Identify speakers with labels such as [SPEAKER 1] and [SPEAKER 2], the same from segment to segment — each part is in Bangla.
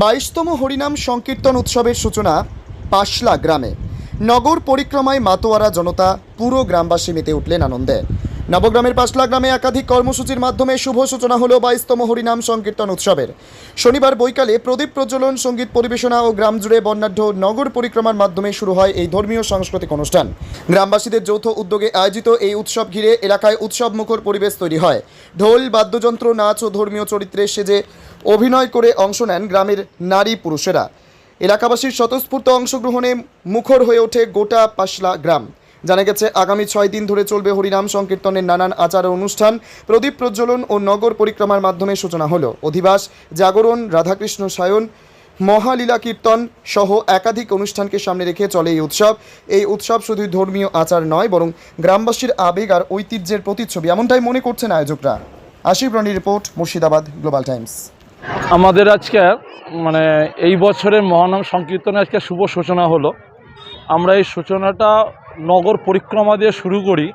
[SPEAKER 1] বাইশতম হরিনাম সংকীর্তন উৎসবের সূচনা পাশলা গ্রামে। নগর পরিক্রমায় মাতোয়ারা জনতা পুরো গ্রামবাসী মেতে উঠলেন আনন্দে। নবগ্রামের পাঁচলা গ্রামে একাধিক কর্মসূচির মাধ্যমে শুভ সূচনা হল বাইশতম হরিনাম সংকীর্তন উৎসবের। শনিবার বৈকালে প্রদীপ প্রজ্বলন, সংগীত পরিবেশনা ও গ্রাম জুড়ে বর্ণাঢ্য নগর পরিক্রমার মাধ্যমে শুরু হয় এই ধর্মীয় সাংস্কৃতিক অনুষ্ঠান। গ্রামবাসীদের যৌথ উদ্যোগে আয়োজিত এই উৎসব ঘিরে এলাকায় উৎসব মুখর পরিবেশ তৈরি হয়। ঢোল, বাদ্যযন্ত্র, নাচ ও ধর্মীয় চরিত্রে সেজে অভিনয় করে অংশ নেন গ্রামের নারী পুরুষেরা। এলাকাবাসীর স্বতঃস্ফূর্ত অংশগ্রহণে মুখর হয়ে ওঠে গোটা পাশলা গ্রাম। জানা গেছে, আগামী ছয় দিন ধরে চলবে হরিনাম, সংকীর্তনের নানান আচার অনুষ্ঠান। প্রদীপ প্রজ্বলন ও নগর পরিক্রমার মাধ্যমে সূচনা হলো। অধিবাস, জাগরণ, রাধাকৃষ্ণ সায়ন, মহালীলা কীর্তন সহ একাধিক অনুষ্ঠানকে সামনে রেখে চলে এই উৎসব। এই উৎসব শুধু ধর্মীয় আচার নয়, বরং গ্রামবাসীর আবেগ আর ঐতিহ্যের প্রতিচ্ছবি। এমনটাই মনে করছেন আয়োজকরা। Ashif Rani report, Murshidabad, global times.
[SPEAKER 2] আমাদের আজকে মানে এই বছরের মহানাম সংকীর্তনে আজকে শুভ সূচনা হলো। আমরা এই সূচনাটা নগর পরিক্রমা দিয়ে শুরু করি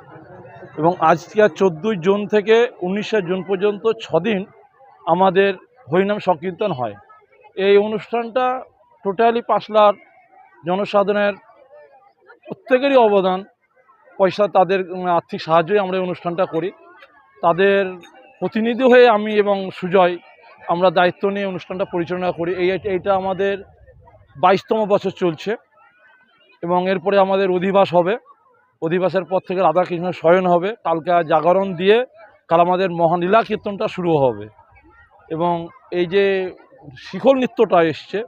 [SPEAKER 2] এবং আজকে চোদ্দোই জুন থেকে উনিশে জুন পর্যন্ত ছদিন আমাদের হরিনাম সংকীর্তন হয়। এই অনুষ্ঠানটা টোটালি পাঁচলার জনসাধারণের প্রত্যেকেরই অবদান। পয়সা তাদের আর্থিক সাহায্যই আমরা এই অনুষ্ঠানটা করি। তাদের প্রতিনিধি হয়ে আমি এবং সুজয় আমরা দায়িত্ব নিয়ে অনুষ্ঠানটা পরিচালনা করি। এই, এইটা আমাদের বাইশতম বছর চলছে। এবং এরপরে আমাদের অধিবাস হবে। অধিবাসের পর থেকে রাধাকৃষ্ণ শয়ন হবে। কালকে জাগরণ দিয়ে কাল আমাদের মহানীলা কীর্তনটা শুরু হবে। এবং এই যে শিখল নৃত্যটা এসছে,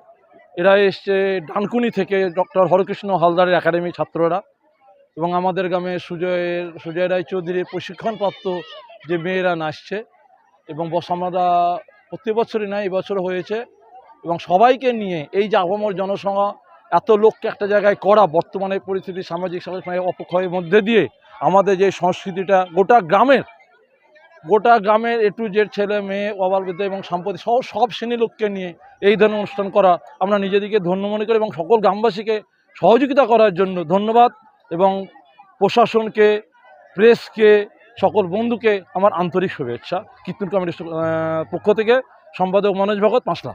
[SPEAKER 2] এরা এসছে ডানকুনি থেকে ডক্টর হরকৃষ্ণ হালদারের একাডেমি ছাত্ররা এবং আমাদের গ্রামে সুজয়ের সুজয় রায় রায়চৌধুরীর প্রশিক্ষণপ্রাপ্ত যে মেয়েরা নাচছে এবং বস আমরা প্রতি বছরই না এবছর হয়েছে এবং সবাইকে নিয়ে এই যে আবমর জনসংখ্যা এত লোককে একটা জায়গায় করা বর্তমানে পরিস্থিতি, সামাজিক সামাজিক অপক্ষয়ের মধ্যে দিয়ে আমাদের যে সংস্কৃতিটা, গোটা গ্রামের গোটা গ্রামের এ টু জেড ছেলে, মেয়ে, অবালবৃদ্ধ এবং সাম্প্রতিক সহ সব শ্রেণির লোককে নিয়ে এই ধরনের অনুষ্ঠান করা আমরা নিজেদেরকে ধন্য মনে করি এবং সকল গ্রামবাসীকে সহযোগিতা করার জন্য ধন্যবাদ এবং প্রশাসনকে, প্রেসকে, সকল বন্ধুকে আমার আন্তরিক শুভেচ্ছা। কীর্তন কমিটির পক্ষ থেকে সম্পাদক মনোজ ভগত পাঁচলা।